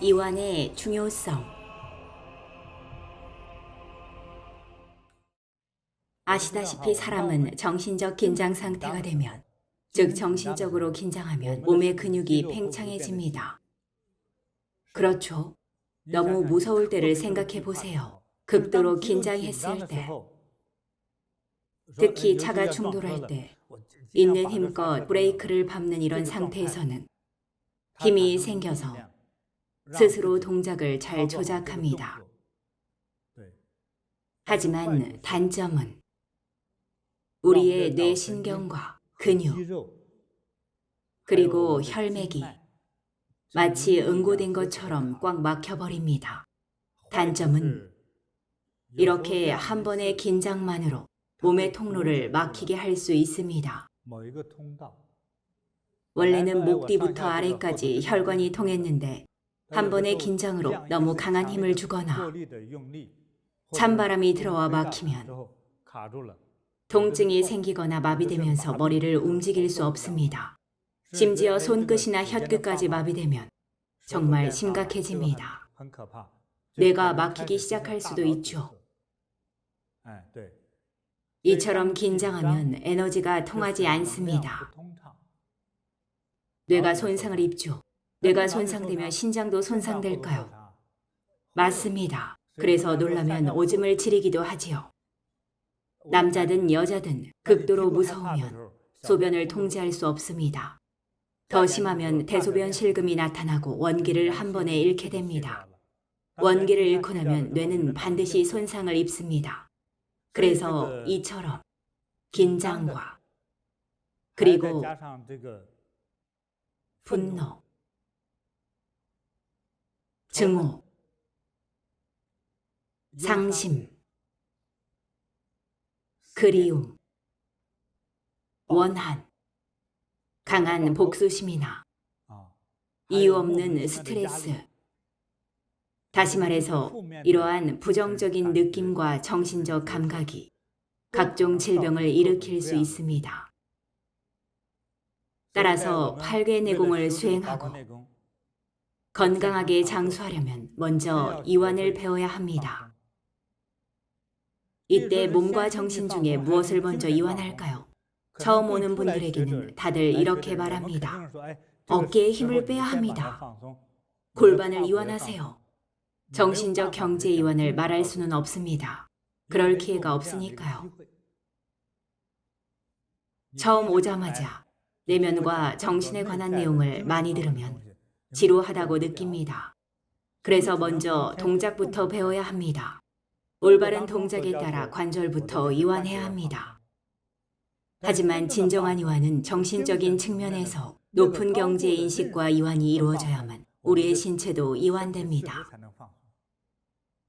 이완의 중요성 아시다시피 사람은 정신적 긴장 상태가 되면 즉 정신적으로 긴장하면 몸의 근육이 팽창해집니다. 그렇죠. 너무 무서울 때를 생각해 보세요. 극도로 긴장했을 때, 특히 차가 충돌할 때 있는 힘껏 브레이크를 밟는 이런 상태에서는 힘이 생겨서 스스로 동작을 잘 조작합니다. 하지만 단점은 우리의 뇌신경과 근육, 그리고 혈맥이 마치 응고된 것처럼 꽉 막혀버립니다. 단점은 이렇게 한 번의 긴장만으로 몸의 통로를 막히게 할 수 있습니다. 원래는 목 뒤부터 아래까지 혈관이 통했는데 한 번의 긴장으로 너무 강한 힘을 주거나 찬바람이 들어와 막히면 통증이 생기거나 마비되면서 머리를 움직일 수 없습니다. 심지어 손끝이나 혀끝까지 마비되면 정말 심각해집니다. 뇌가 막히기 시작할 수도 있죠. 이처럼 긴장하면 에너지가 통하지 않습니다. 뇌가 손상을 입죠. 뇌가 손상되면 신장도 손상될까요? 맞습니다. 그래서 놀라면 오줌을 지리기도 하지요. 남자든 여자든 극도로 무서우면 소변을 통제할 수 없습니다. 더 심하면 대소변 실금이 나타나고 원기를 한 번에 잃게 됩니다. 원기를 잃고 나면 뇌는 반드시 손상을 입습니다. 그래서 이처럼 긴장과 그리고 분노, 증오, 상심, 그리움, 원한, 강한 복수심이나. 이유 없는 스트레스, 다시 말해서 이러한 부정적인 느낌과 정신적 감각이 각종 질병을 일으킬 수 있습니다. 따라서 팔괘 내공을 수행하고 건강하게 장수하려면 먼저 이완을 배워야 합니다. 이때 몸과 정신 중에 무엇을 먼저 이완할까요? 처음 오는 분들에게는 다들 이렇게 말합니다. 어깨에 힘을 빼야 합니다. 골반을 이완하세요. 정신적 경제 이완을 말할 수는 없습니다. 그럴 기회가 없으니까요. 처음 오자마자 내면과 정신에 관한 내용을 많이 들으면 지루하다고 느낍니다. 그래서 먼저 동작부터 배워야 합니다. 올바른 동작에 따라 관절부터 이완해야 합니다. 하지만 진정한 이완은 정신적인 측면에서 높은 경제 인식과 이완이 이루어져야만 우리의 신체도 이완됩니다.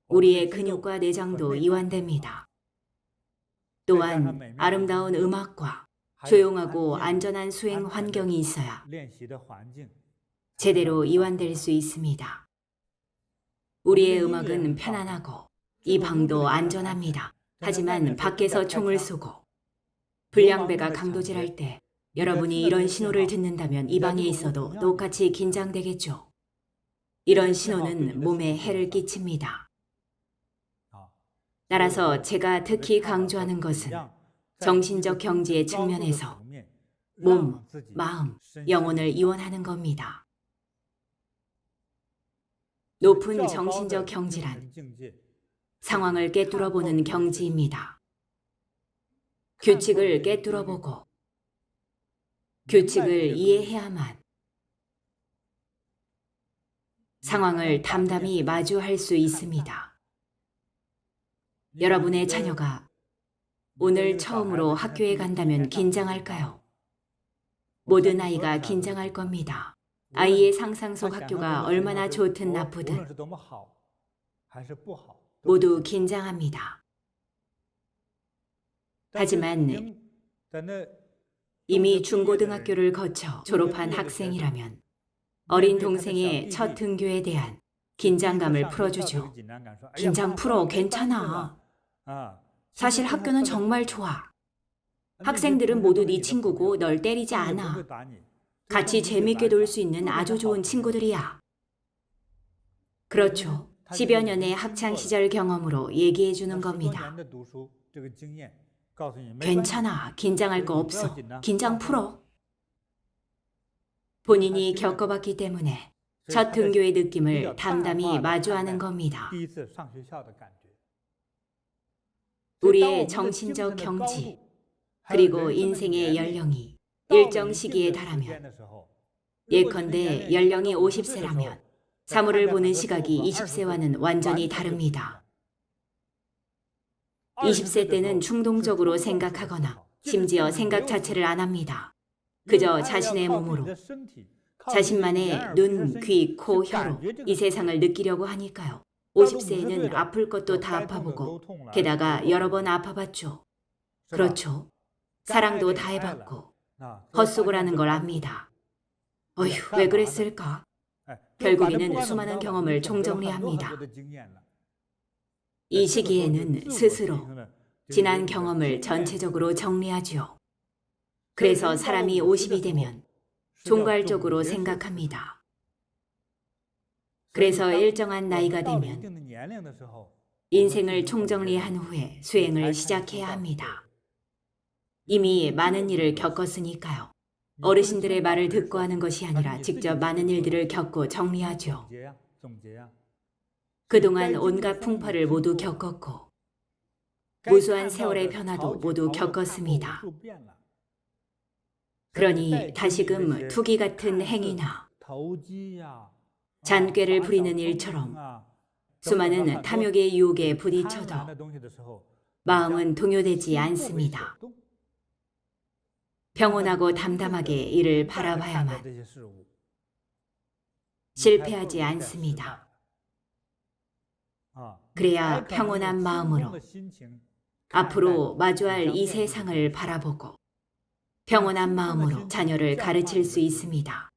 우리의 근육과 내장도 이완됩니다. 또한 아름다운 음악과 조용하고 안전한 수행 환경이 있어야 제대로 이완될 수 있습니다. 우리의 음악은 편안하고 이 방도 안전합니다. 하지만 밖에서 총을 쏘고 불량배가 강도질할 때 여러분이 이런 신호를 듣는다면 이 방에 있어도 똑같이 긴장되겠죠. 이런 신호는 몸에 해를 끼칩니다. 따라서 제가 특히 강조하는 것은 정신적 경지의 측면에서 몸, 마음, 영혼을 이원하는 겁니다. 높은 정신적 경지란 상황을 깨뚫어 보는 경지입니다. 규칙을 깨뚫어 보고 규칙을 이해해야만 상황을 담담히 마주할 수 있습니다. 여러분의 자녀가 오늘 처음으로 학교에 간다면 긴장할까요? 모든 아이가 긴장할 겁니다. 아이의 상상 속 학교가 얼마나 좋든 나쁘든 모두 긴장합니다. 하지만 이미 중고등학교를 거쳐 졸업한 학생이라면 어린 동생의 첫 등교에 대한 긴장감을 풀어주죠. 긴장 풀어, 괜찮아. 사실 학교는 정말 좋아. 학생들은 모두 네 친구고 널 때리지 않아. 같이 재밌게 놀 수 있는 아주 좋은 친구들이야. 그렇죠. 10여 년의 학창 시절 경험으로 얘기해 주는 겁니다. 괜찮아. 긴장할 거 없어. 긴장 풀어. 본인이 겪어봤기 때문에 첫 등교의 느낌을 담담히 마주하는 겁니다. 우리의 정신적 경지 그리고 인생의 연령이 일정 시기에 달하면 예컨대 연령이 50세라면 사물을 보는 시각이 20세와는 완전히 다릅니다. 20세 때는 충동적으로 생각하거나 심지어 생각 자체를 안 합니다. 그저 자신의 몸으로 자신만의 눈, 귀, 코, 혀로 이 세상을 느끼려고 하니까요. 50세에는 아플 것도 다 아파보고 게다가 여러 번 아파봤죠. 그렇죠. 사랑도 다 해봤고 헛수고라는 걸 압니다. 어휴, 왜 그랬을까? 결국에는 수많은 경험을 총정리합니다. 이 시기에는 스스로 지난 경험을 전체적으로 정리하지요. 그래서 사람이 50이 되면 종괄적으로 생각합니다. 그래서 일정한 나이가 되면 인생을 총정리한 후에 수행을 시작해야 합니다. 이미 많은 일을 겪었으니까요. 어르신들의 말을 듣고 하는 것이 아니라 직접 많은 일들을 겪고 정리하죠. 그동안 온갖 풍파를 모두 겪었고 무수한 세월의 변화도 모두 겪었습니다. 그러니 다시금 투기 같은 행위나 잔꾀를 부리는 일처럼 수많은 탐욕의 유혹에 부딪혀도 마음은 동요되지 않습니다. 평온하고 담담하게 이를 바라봐야만 실패하지 않습니다. 그래야 평온한 마음으로 앞으로 마주할 이 세상을 바라보고 평온한 마음으로 자녀를 가르칠 수 있습니다.